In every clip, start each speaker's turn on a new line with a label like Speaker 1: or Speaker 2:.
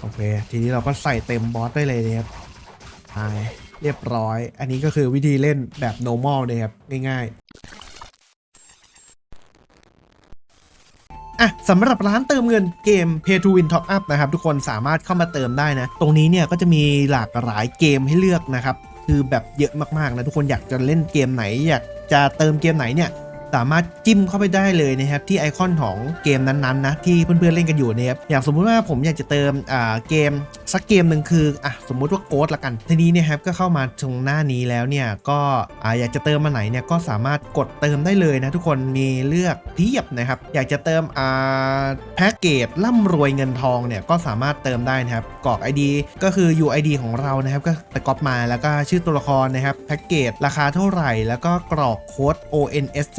Speaker 1: โอเค ทีนี้เราก็ใส่เต็มบอสได้เลยนะครับไปเรียบร้อย อันนี้ก็คือวิธีเล่นแบบ normal เลยครับง่ายๆอะสำหรับร้านเติมเงินเกม Pay to Win Top Up นะครับทุกคนสามารถเข้ามาเติมได้นะ ตรงนี้เนี่ยก็จะมีหลากหลายเกมให้เลือกนะครับ คือแบบเยอะมากๆนะทุกคนอยากจะเล่นเกมไหน อยากจะเติมเกมไหนเนี่ย สามารถจิ้มเข้าไปได้เลยนะครับที่ไอคอนของเกมนั้นๆนะที่เพื่อนๆเล่นกันอยู่นะครับอย่างสมมุติว่าผมอยากจะเติมอ่าเกมสักเกมหนึ่งคืออะสมมุติว่าโกดละกัน ทีนี้เนี่ยครับก็เข้ามาตรงหน้านี้แล้วเนี่ยก็อ่าอยากจะเติมมาไหนเนี่ยก็สามารถกดเติมได้เลยนะทุกคนมีเลือกเพียบนะครับอยากจะเติมอ่าแพ็กเกจร่ำรวยเงินทองเนี่ยก็สามารถเติมได้นะครับกรอก ID ก็คือ UID ของเรานะครับก็ไปก๊อปมาแล้วก็ชื่อตัวละครนะครับแพ็กเกจราคาเท่าไหร่ แล้วก็กรอกโค้ด ONSZ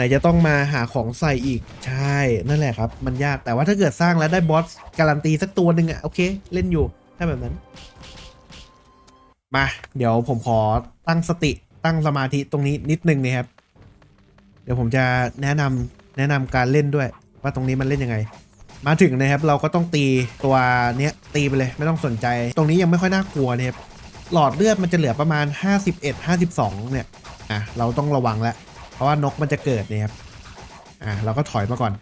Speaker 1: นจะต้องมาหาของใส่อีกใช่นั่นแหละครับ มันยากแต่ว่าถ้าเกิดสร้างแล้วได้บอสการันตีสักตัวหนึ่งอะโอเค เล่นอยู่ถ้าแบบนั้น มา เดี๋ยวผมขอตั้งสติตั้งสมาธิตรงนี้นิดนึงนะครับ เดี๋ยวผมจะแนะนำแนะนำการเล่นด้วย ว่าตรงนี้มันเล่นยังไง มาถึงนะครับ เราก็ต้องตีตัวเนี้ยตีไปเลยไม่ต้องสนใจ ตรงนี้ยังไม่ค่อยน่ากลัวนะครับหลอดเลือดมันจะเหลือประมาณ 51 52 เนี่ยอะเราต้องระวังแล้ว ราะว่านกมันจะเกิดเนี่ยครับ อ่าเราก็ถอยมาก่อน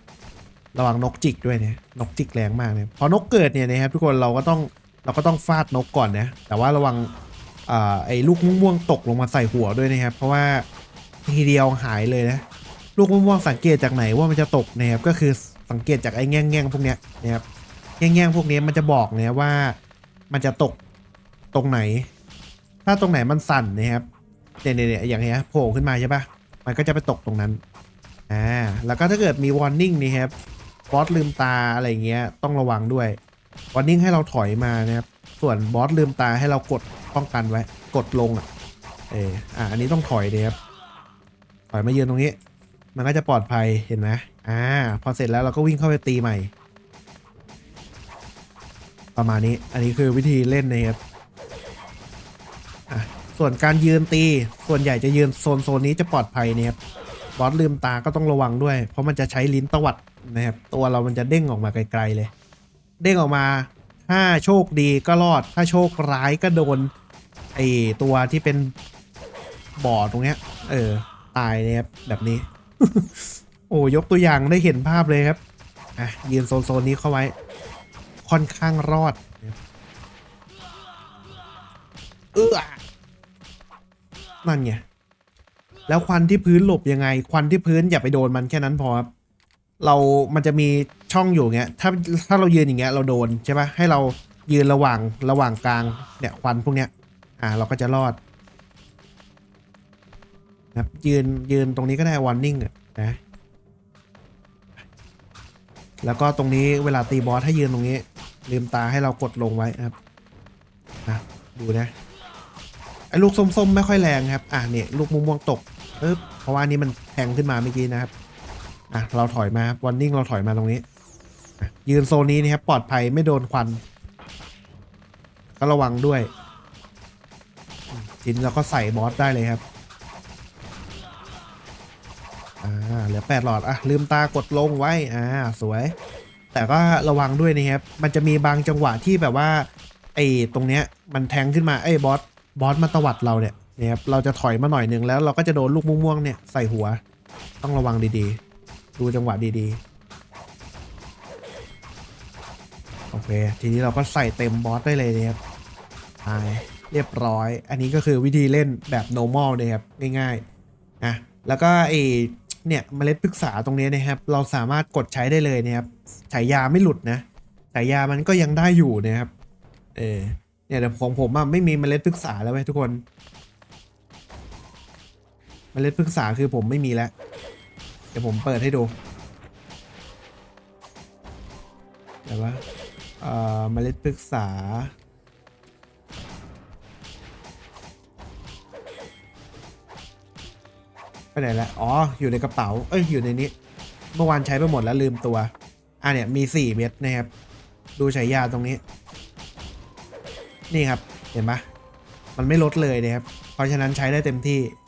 Speaker 1: ระวังนกจิกด้วยเนี่ย นกจิกแรงมากเนี่ยพอนกเกิดเนี่ยนะครับทุกคนเราก็ต้องเราก็ต้องฟาดนกก่อนนะ แต่ว่าระวังอ่าไอ้ลูกม่วงตกลงมาใส่หัวด้วยนะครับ เพราะว่าทีเดียวหายเลยนะ ลูกม่วงสังเกตจากไหนว่ามันจะตกนะครับ ก็คือสังเกตจากไอ้แง่งแง่งๆพวกเนี้ยนะครับ แง่งแง่งๆพวกนี้มันจะบอกนี่ยว่ามันจะตกตรงไหน ถ้าตรงไหนมันสั่นนะครับเนี่ยเนี่ยเนี่ยอย่างเงี้ยโผล่ขึ้นมาใช่ปะ มันก็จะไปตกตรงนั้นอ่าแล้วก็ถ้าเกิดมี warning นี่ครับบอสลืมตาอะไรเงี้ยต้องระวังด้วย warning ให้เราถอยมานะครับส่วนบอสลืมตาให้เรากดป้องกันไว้ กดลงอะเอออ่าอันนี้ต้องถอยเลยครับถอยมาเยือนตรงนี้ มันก็จะปลอดภัยเห็นไหมอ่าพอเสร็จแล้วเราก็วิ่งเข้าไปตีใหม่ ประมาณนี้อันนี้คือวิธีเล่นนะครับ ส่วนการยืนตี ส่วนใหญ่จะยืนโซนโซนนี้จะปลอดภัยเนี่ยครับบอสลืมตาก็ต้องระวังด้วย เพราะมันจะใช้ลิ้นตวัดนะครับตัวเรามันจะเด้งออกมาไกลๆเลย เด้งออกมาถ้าโชคดีก็รอด ถ้าโชคร้ายก็โดนไอตัวที่เป็นบ่อตรงเนี้ย เออ ตายเนี่ยครับแบบนี้ โอ้ยกตัวอย่างได้เห็นภาพเลยครับอะยืนโซนโซนนี้เข้าไว้ ค่อนข้างรอดเออ นั่นไง แล้วควันที่พื้นหลบยังไง ควันที่พื้นอย่าไปโดนมันแค่นั้นพอครับ เรา มันจะมีช่องอยู่เงี้ย ถ้า ถ้าเรายืนอย่างเงี้ยเราโดนใช่ปะให้เรายืนระหว่าง ระหว่างกลาง เนี่ยควันพวกเนี้ย อ่า เราก็จะรอดนะครับยืน ยืนตรงนี้ก็ได้ warning อะนะ แล้วก็ตรงนี้เวลาตีบอสให้ยืนตรงนี้ ลืมตาให้เรากดลงไว้นะครับ นะ ดูนะ ไอ้ลูกส้มๆ ไม่ค่อยแรงครับ อะเนี่ยลูกม่วงๆตกปึ๊บเพราะว่านี้มันแทงขึ้นมาเมื่อกี้นะครับ อะเราถอยมาวันนิ่งเราถอยมาตรงนี้ยืนโซนนี้นะครับปลอดภัยไม่โดนควัน ก็ระวังด้วยอืมทีนี้เราก็ใส่บอสได้เลยครับ อ่าเหลือแปดหลอด อะ ลืมตากดลงไว้ อ่า สวย แต่ก็ระวังด้วยนะครับ มันจะมีบางจังหวะที่แบบว่าไอ้ตรงเนี้ย มันแทงขึ้นมาไอ้บอส บอสมาตวัดเราเนี่ยนี่ยครับเราจะถอยมาหน่อยหนึ่งแล้วเราก็จะโดนลูกม่วงๆเนี่ยใส่หัว ต้องระวังดีๆ ดูจังหวะดีๆ โอเค ทีนี้เราก็ใส่เต็มบอสได้เลยนะครับตายเรียบร้อย อันนี้ก็คือวิธีเล่นแบบ normal นะครับง่ายๆนะแล้วก็ไอเนี่ยเมล็ดพฤกษาตรงนี้นะครับ เราสามารถกดใช้ได้เลยนะครับฉายาไม่หลุดนะฉายามันก็ยังได้อยู่นะครับ เออ เนี่ยแต่ของผมอะไม่มีเมล็ดพฤกษาแล้วไหมทุกคน เมล็ดพฤกษาคือผมไม่มีแล้ว เดี๋ยวผมเปิดให้ดูเดี๋ยวว่าเอ่อเมล็ดพฤกษา ไปไหนละอ๋อ อยู่ในกระเป๋า เอ้ย อยู่ในนี้ เมื่อวานใช้ไปหมดแล้วลืมตัว อะเนี่ย มี 4 เม็ดนะครับ ดูฉายาตรงนี้ นี่ครับ เห็นไหมมันไม่ลดเลยนะครับ เพราะฉะนั้นใช้ได้เต็มที่